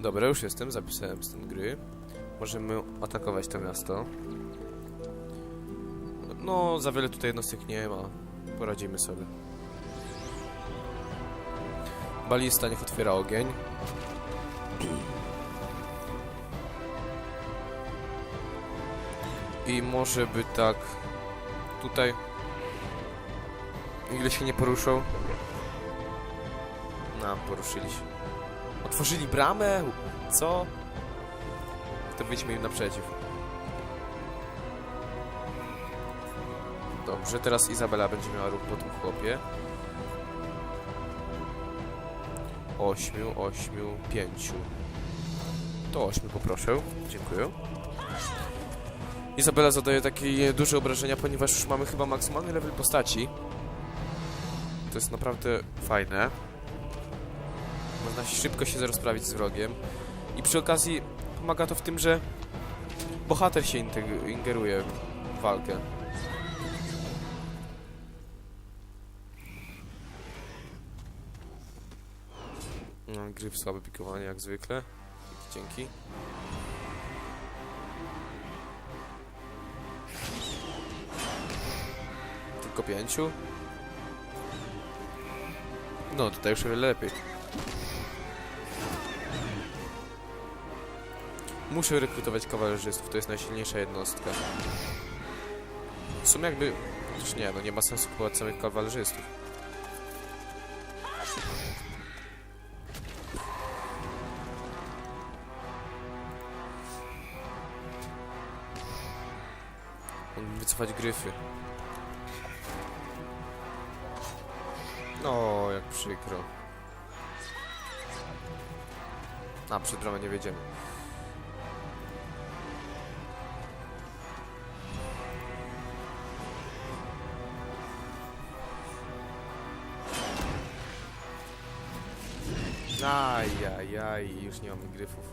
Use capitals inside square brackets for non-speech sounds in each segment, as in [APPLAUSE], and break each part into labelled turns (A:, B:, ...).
A: Dobra, już jestem, zapisałem stan gry. Możemy atakować to miasto. No, za wiele tutaj jednostek nie ma. Poradzimy sobie. Balista niech otwiera ogień. I może by tak... Tutaj... Ile się nie poruszą? No, poruszyli się. Otworzyli bramę? Co? To wyjdźmy im naprzeciw. Dobrze, teraz Izabela będzie miała ruch po tym chłopie. Ośmiu, ośmiu, pięciu. To ośmiu poproszę. Dziękuję. Izabela zadaje takie duże obrażenia, ponieważ już mamy chyba maksymalny level postaci. To jest naprawdę fajne. Można szybko się rozprawić z wrogiem. I przy okazji pomaga to w tym, że bohater się ingeruje w walkę. No, gryf słabe pikowanie jak zwykle. Dzięki. Tylko pięciu. No, tutaj już lepiej. Muszę rekrutować kawalerzystów, to jest najsilniejsza jednostka. W sumie jakby... Chociaż nie, no nie ma sensu kupować samych kawalerzystów. Mógłbym wycofać gryfy. No, jak przykro. A, przed bramę nie wiedziemy. Ajajaj, już nie mamy gryfów.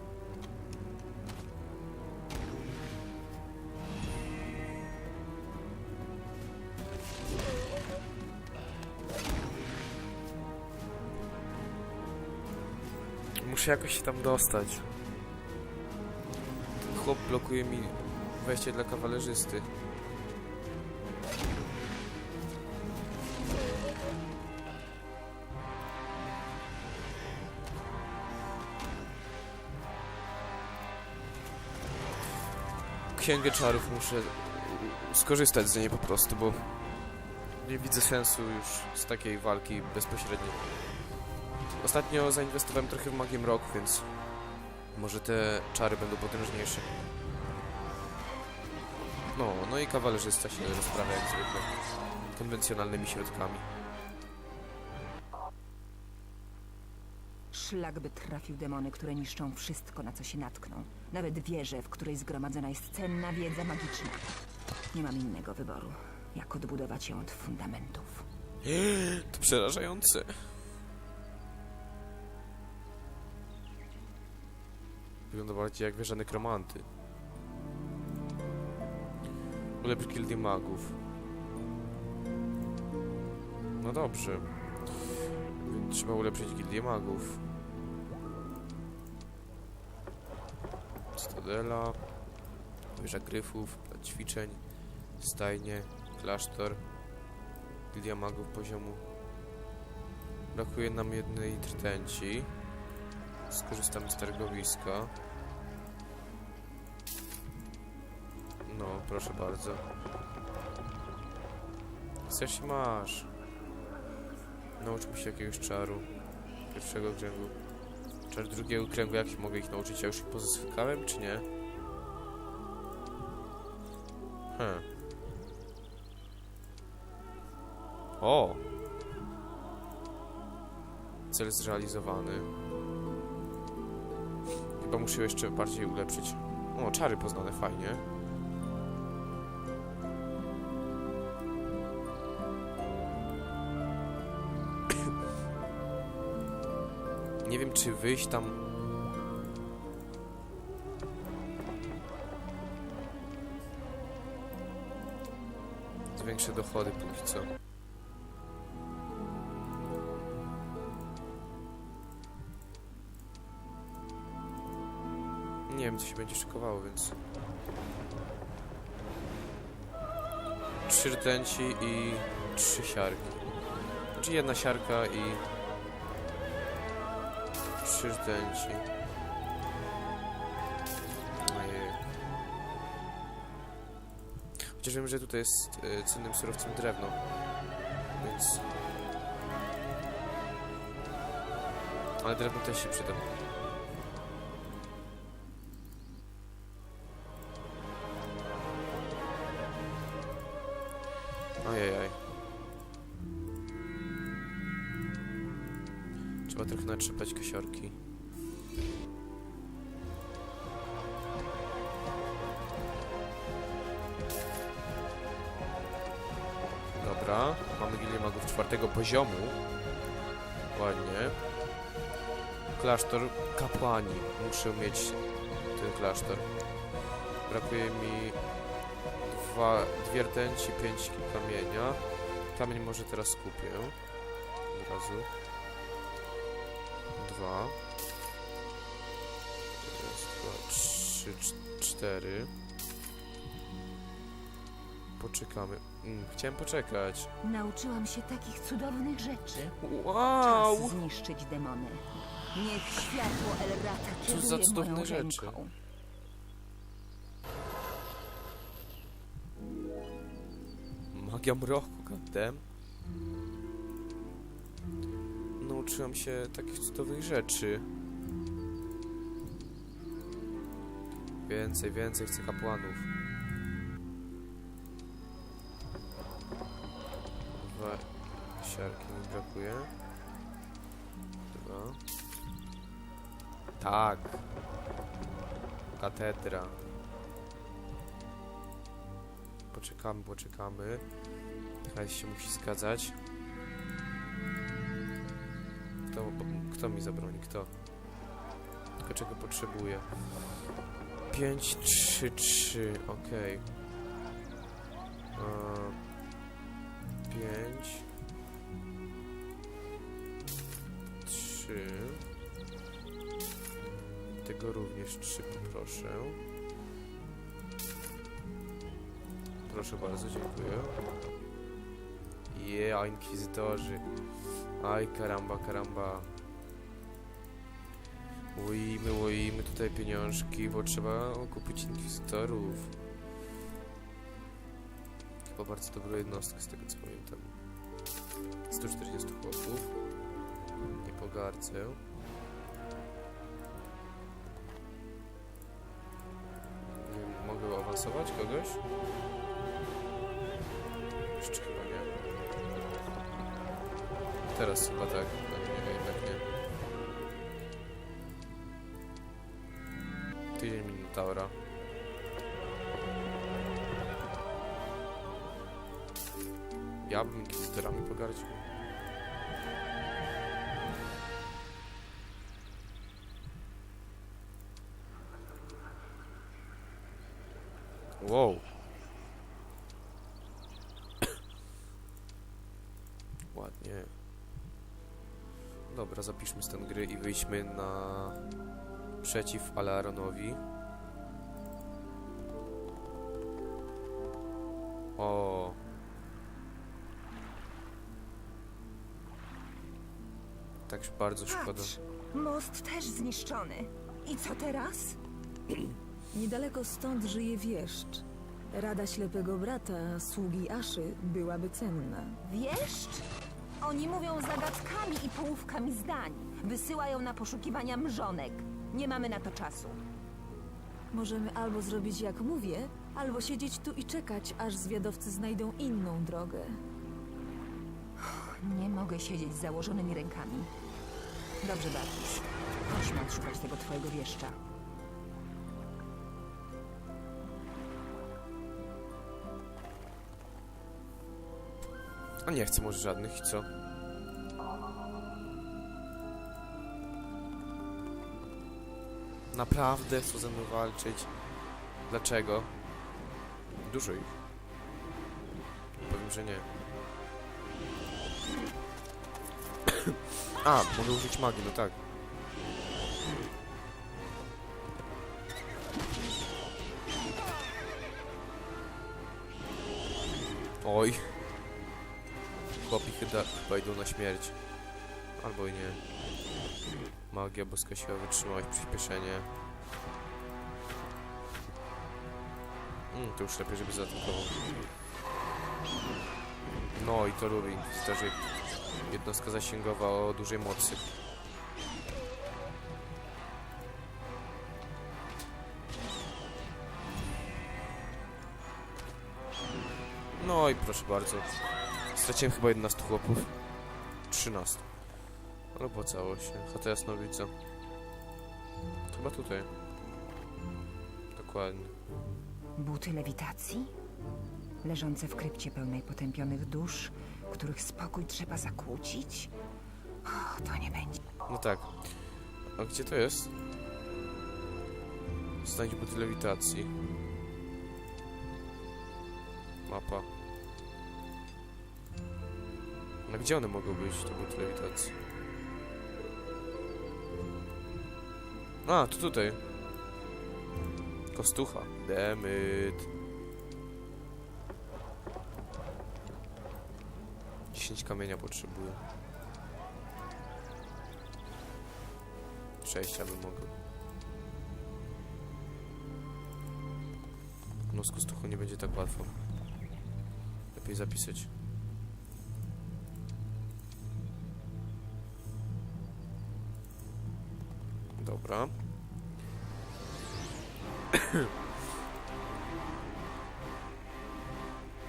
A: Muszę jakoś się tam dostać. Chłop blokuje mi wejście dla kawalerzysty. Księgę czarów muszę skorzystać z niej po prostu, bo nie widzę sensu już z takiej walki bezpośredniej. Ostatnio zainwestowałem trochę w magię mroku, więc może te czary będą potężniejsze. No, no i kawalerzysta się rozprawia jak zwykle. Konwencjonalnymi środkami.
B: Szlak by trafił demony, które niszczą wszystko, na co się natkną. Nawet wieżę, w której zgromadzona jest cenna wiedza magiczna. Nie mam innego wyboru, jak odbudować ją od fundamentów.
A: To przerażające. Wygląda bardziej jak wieża nekromanty. Ulepsz gildię magów. No dobrze. Więc trzeba ulepszyć gildię magów. Stadela. Wieża gryfów, ćwiczeń, stajnie, klasztor. Gildia magów poziomu. Brakuje nam jednej trtęci. Skorzystamy z targowiska. No, proszę bardzo. Chcesz masz. Nauczmy się jakiegoś czaru. Pierwszego kręgu. Czar drugiego kręgu, jak mogę ich nauczyć? Ja już ich pozyskałem, czy nie? Hmm. O! Cel zrealizowany. Chyba muszę jeszcze bardziej ulepszyć. O, czary poznane, fajnie. Wiem, czy wyjść tam... Zwiększę dochody póki co. Nie wiem, co się będzie szykowało, więc... Trzy rtęci i trzy siarki. Znaczy jedna siarka i... Rtęci. Ojej. Chociaż wiem, że tutaj jest e, cennym surowcem drewno, więc... Ale drewno też się przyda. Natrzepać kasiorki. Dobra, mamy Gilię Magów czwartego poziomu. Ładnie. Klasztor kapłani. Muszę mieć ten klasztor. Brakuje mi dwa, dwie rtęci, pięć kamienia. Kamień może teraz kupię. Od razu. Dwa. Raz, dwa, trzy, cz- cztery. Poczekamy. Mm, chciałem poczekać.
B: Nauczyłam się takich cudownych rzeczy.
A: Wow!
B: Czas zniszczyć demony. Niech światło Elrata
A: Co za
B: kieruje
A: cudowne
B: moją
A: rzeczy.
B: ręką.
A: Magia mroku, goddamn. Nauczyłam się takich cudownych rzeczy. Więcej, więcej chcę kapłanów. Dwa siarki mi brakuje. Dwa. Tak. Katedra. Poczekamy, poczekamy. Hajs się musi zgadzać. Kto mi zabroni? Kto? Tylko czego potrzebuję? 5, 3, 3, okej. Okay. 5 3 Tego również 3 poproszę. Proszę bardzo, dziękuję. Yeah, inkwizytorzy. Aj, karamba, karamba. Łoimy, łoimy tutaj pieniążki, bo trzeba kupić inkwizytorów. Chyba bardzo dobrą jednostkę z tego co pamiętam. 140 chłopów. Nie pogardzę. Mogę awansować kogoś? Jeszcze chyba nie. Teraz chyba tak, Tydzień Minotaura. Ja bym inkwizytorami pogardził. Wow. [COUGHS] Ładnie. Dobra, zapiszmy stan gry i wyjdźmy na przeciw Alaronowi. O. Tak bardzo szkoda.
B: Patrz, most też zniszczony. I co teraz? [CLEARS THROAT]
C: Niedaleko stąd żyje wieszcz. Rada ślepego brata, sługi Aszy, byłaby cenna.
B: Wieszcz? Oni mówią zagadkami i połówkami zdań. Wysyłają na poszukiwania mrzonek. Nie mamy na to czasu.
C: Możemy albo zrobić jak mówię, albo siedzieć tu i czekać, aż zwiadowcy znajdą inną drogę.
B: Nie mogę siedzieć z założonymi rękami. Dobrze, Bartis. Chodźmy odszukać tego twojego wieszcza.
A: A nie chcę może żadnych i co? Naprawdę chcą ze mną walczyć. Dlaczego? Dużo ich. Powiem, że nie. A, mogę użyć magii, no tak. Oj. Chłopi chyba idą na śmierć. Albo i nie. Magia, boska siła, wytrzymałość, przyspieszenie. Mm, to już lepiej, żeby zaatakował. No i to lubi. Że jednostka zasięgowa o dużej mocy. No i proszę bardzo. Straciłem chyba 11 chłopów. 13. Ale opłacało się. Chata Jasnowica. Chyba tutaj. Dokładnie.
B: Buty lewitacji? Leżące w krypcie pełnej potępionych dusz, których spokój trzeba zakłócić? O, to nie będzie.
A: No tak. A gdzie to jest? Znajdź buty lewitacji. Mapa. A gdzie one mogą być, te buty lewitacji? A, to tutaj. Kostucha. Demyt. 10 kamienia potrzebuję. Przejścia bym mogł. No z kostuchą nie będzie tak łatwo. Lepiej zapisać. Dobra. [CLEARS THROAT]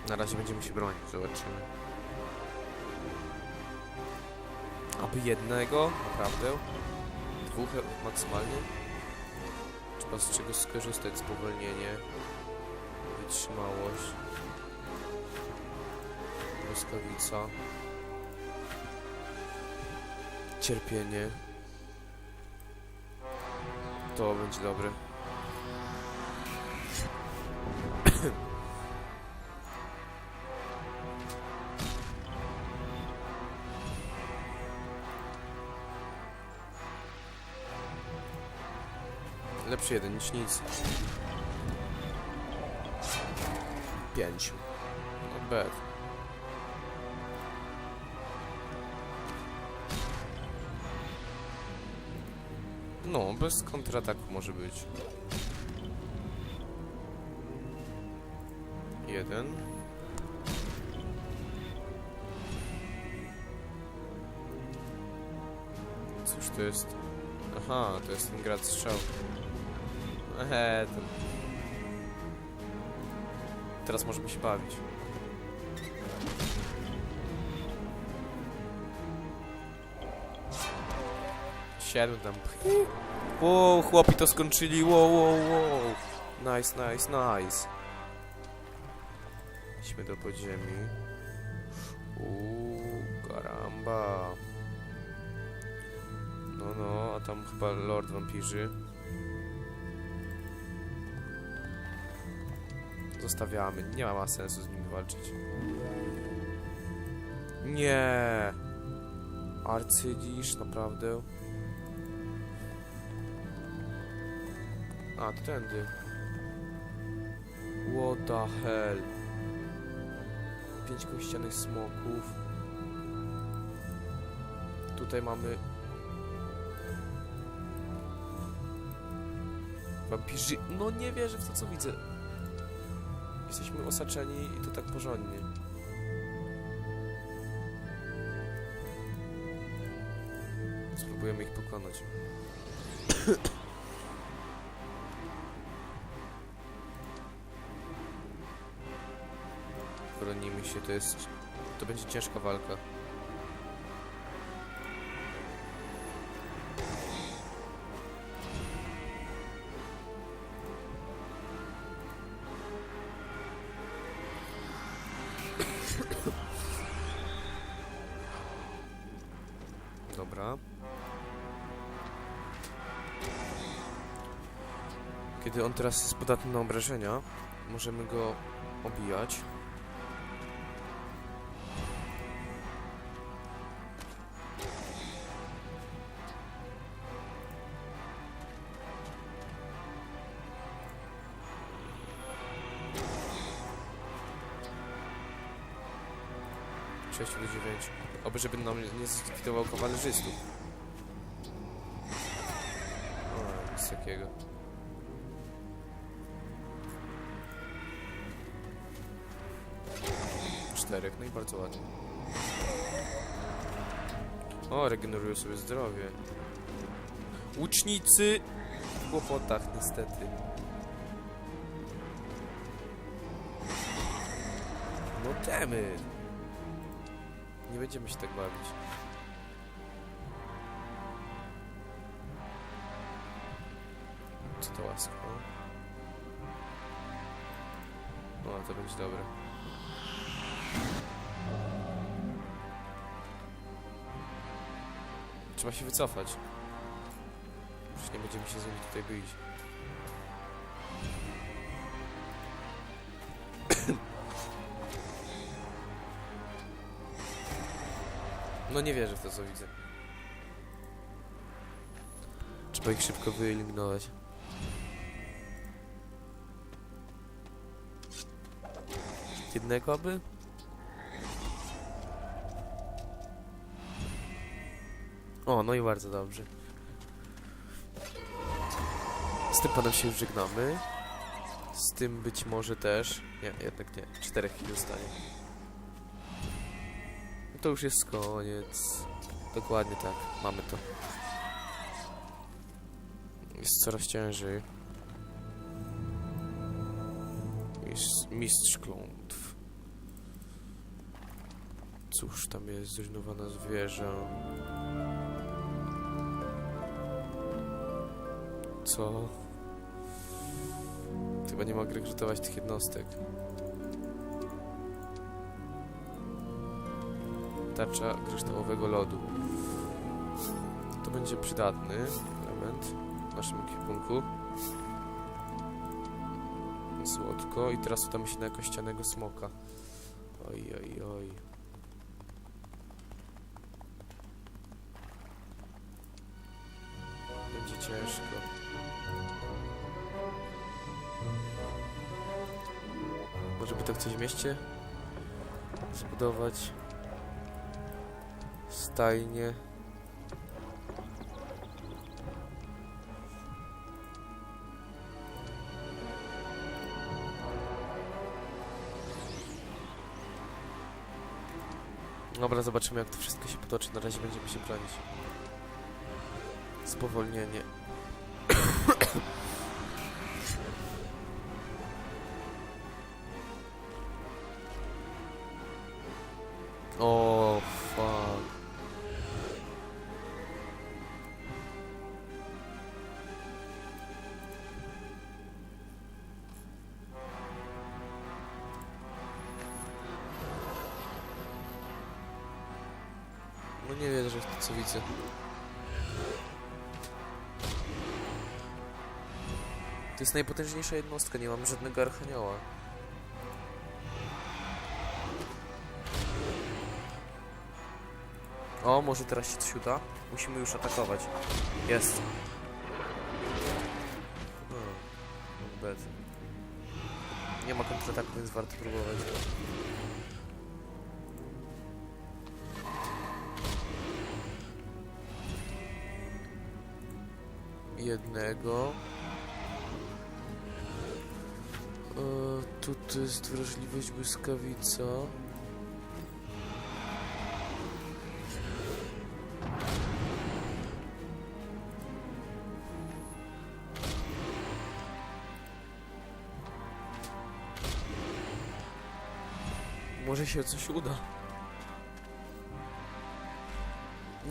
A: Na razie będziemy się bronić, zobaczymy. Aby jednego, naprawdę? Dwóch maksymalnie? Trzeba z czegoś skorzystać, spowolnienie, wytrzymałość, błyskawica, cierpienie. To będzie dobre. [COUGHS] Lepszy jeden niż nic. Pięć. Not bad. No, bez kontrataku może być. Jeden. Cóż to jest? Aha, to jest ten grad strzał. Ehe, to... Teraz możemy się bawić. Siedem tam. Wow, chłopi to skończyli. Wow, wow, wow. Nice, nice, nice. Idźmy do podziemi. Uuu, karamba. No, no, a tam chyba Lord Wampirzy. Zostawiamy. Nie ma sensu z nimi walczyć. Nie. Arcydzisz, naprawdę. A, tędy. What the hell? Pięć kościanych smoków. Tutaj mamy... Wampirzy... No nie wierzę w to, co widzę. Jesteśmy osaczeni i to tak porządnie. Spróbujemy ich pokonać. Bronimy się, to jest... To będzie ciężka walka. Dobra. Kiedy on teraz jest podatny na obrażenia, możemy go obijać. 6 do 9. Oby, żeby nam nie zlikwidował kawalerzystów. O, nic takiego. Czterech, no i bardzo ładnie. O, regenerują sobie zdrowie. Łucznicy w kłopotach, niestety. No temy. Nie będziemy się tak bawić. Co to łasko? O, to będzie dobre. Trzeba się wycofać. Już nie będziemy się z nimi tutaj bić. No nie wierzę w to, co widzę. Trzeba ich szybko wyeliminować. Jednego aby? O, no i bardzo dobrze. Z tym panem się już żegnamy. Z tym być może też. Nie, jednak nie. Czterech chwil zostanie. To już jest koniec. Dokładnie tak. Mamy to. Jest coraz ciężej. Jest mistrz klątw. Cóż, tam jest zrujnowane zwierzę. Co? Chyba nie mogę rekrutować tych jednostek. Tarcza kryształowego lodu. To będzie przydatny element w naszym ekwipunku. Słodko. I teraz udamy się na kościanego smoka. Oj, oj, oj. Będzie ciężko. Może by to ktoś w mieście zbudować stajnie. Dobra, zobaczymy jak to wszystko się potoczy. Na razie będziemy się bronić. Spowolnienie. Nie wierzę w to, co widzę. To jest najpotężniejsza jednostka, nie mamy żadnego archanioła. O, może teraz się coś uda? Musimy już atakować. Jest. Hmm. Nie ma kontrataku, więc warto próbować. Jednego. E, tu to jest wrażliwość błyskawica. Może się coś uda.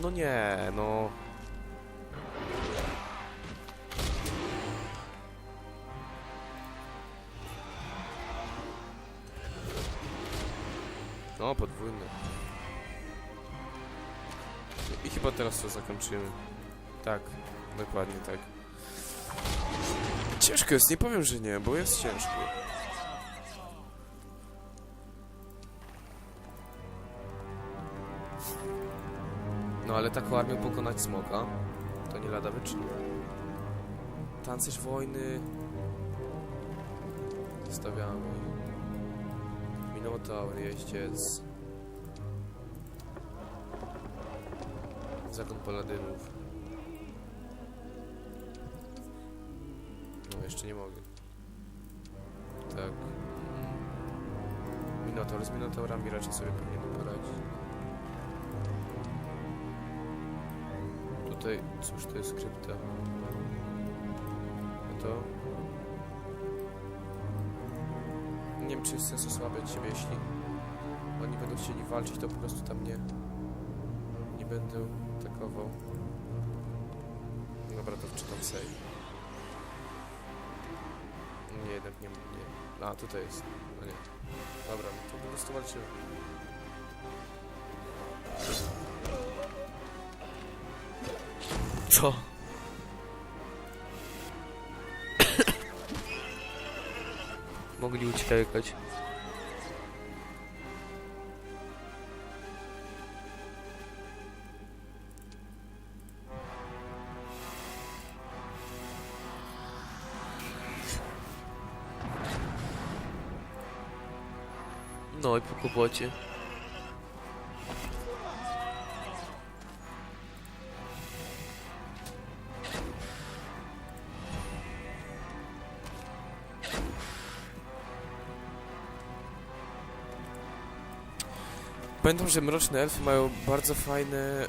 A: No nie, no. Podwójny. I chyba teraz to zakończymy. Tak, dokładnie tak. Ciężko jest, nie powiem, że nie, bo jest ciężko. No ale taką armią pokonać smoka to nie lada wyczynił. Tancerz wojny. Zostawiamy. Minotaur, jeździec. Zakon paladynów. No, jeszcze nie mogę. Tak. Minotaur z Minotaurami raczej sobie powinienem poradzić. Tutaj, cóż to jest krypta? Czy jest sens osłabiać siebie, jeśli oni będą chcieli walczyć, to po prostu tam nie nie będę atakował. Dobra, to wczytam save. Nie, jednak nie, nie. A, tutaj jest. No nie. Dobra, no to po prostu walczymy. Co? Mogli uciekać. No i po kłopocie. Pamiętam, że mroczne elfy mają bardzo fajne, e,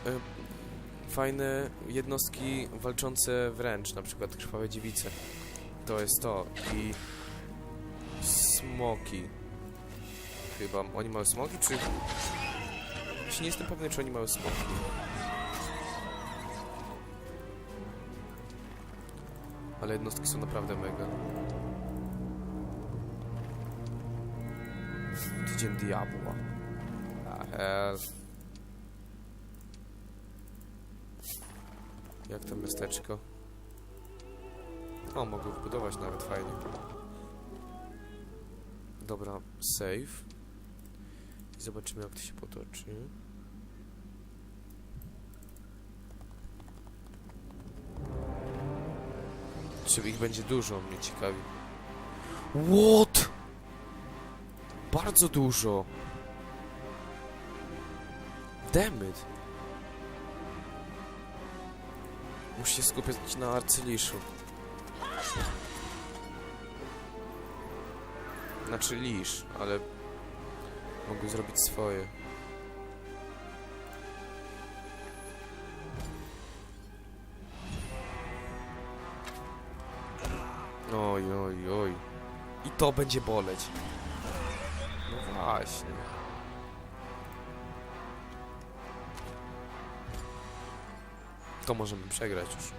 A: fajne jednostki walczące wręcz, na przykład krwawe dziewice. To jest to. I smoki. Chyba. Oni mają smoki, czy... Nie jestem pewny, czy oni mają smoki. Ale jednostki są naprawdę mega. Tydzień diabła. Hell. Jak to miasteczko? O, mogę wbudować nawet fajnie. Dobra, save. I zobaczymy jak to się potoczy. Czy ich będzie dużo, mnie ciekawi. What? Bardzo dużo. Dammit. Muszę się skupiać na arcyliszu. Znaczy lisz, ale mogę zrobić swoje. Oj, oj, oj. I to będzie boleć. No właśnie. To możemy przegrać już.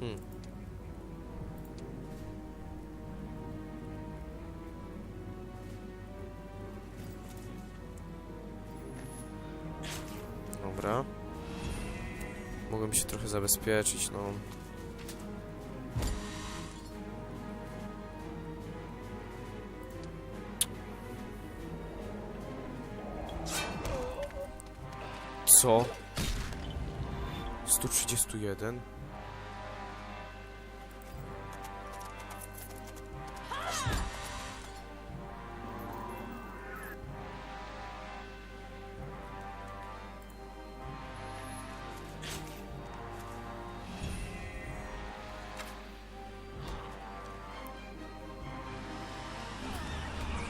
A: Hmm. Mogłem się trochę zabezpieczyć, no. Co? 131?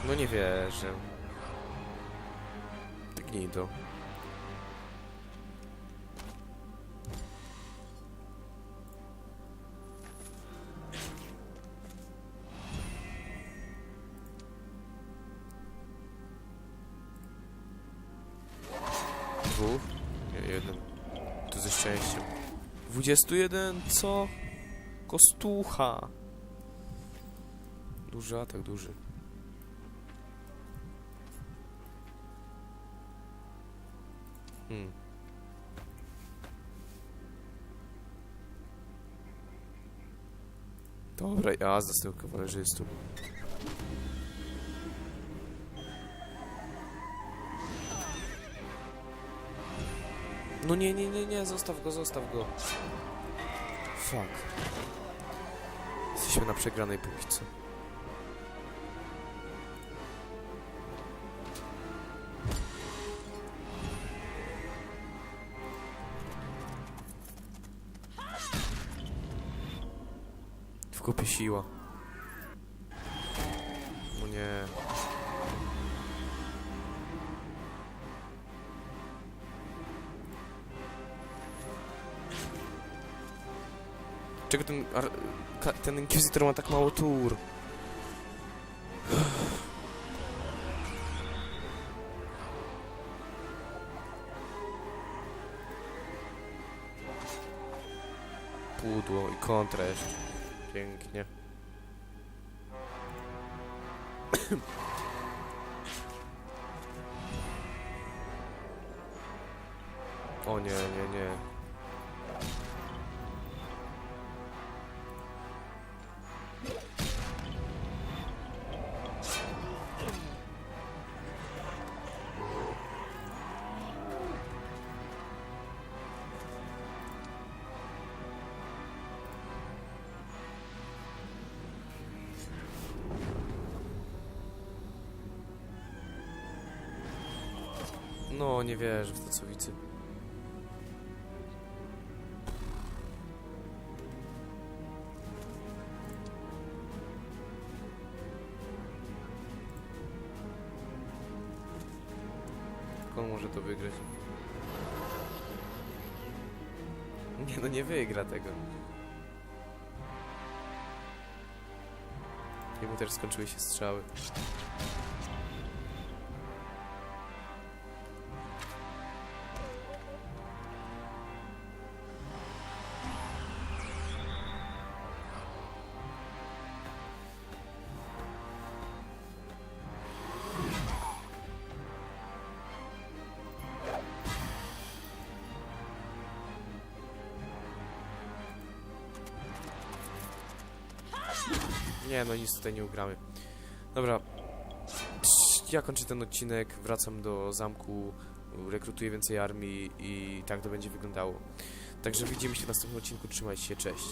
A: No nie wierzę. Tak nie to. Dwóch? Nie, jeden. To ze szczęściem. 21, co? Kostucha. Duży atak, duży. Dobra, jazda z tego kawalerzystą. No nie, nie, nie, nie, zostaw go, zostaw go. Fuck. Jesteśmy na przegranej póki co. Siła. O nie. Czego ten, ten Inquisitor ma tak mało tur? Pudło i kontra jeszcze. Pięknie. [COUGHS] O nie, nie, nie. No, nie wierzę w co widzę. Jak on może to wygrać? Nie, no nie wygra tego. Jemu też skończyły się strzały. No nic tutaj nie ugramy. Dobra. Ja kończę ten odcinek, wracam do zamku, rekrutuję więcej armii i tak to będzie wyglądało. Także widzimy się w następnym odcinku, trzymajcie się, cześć.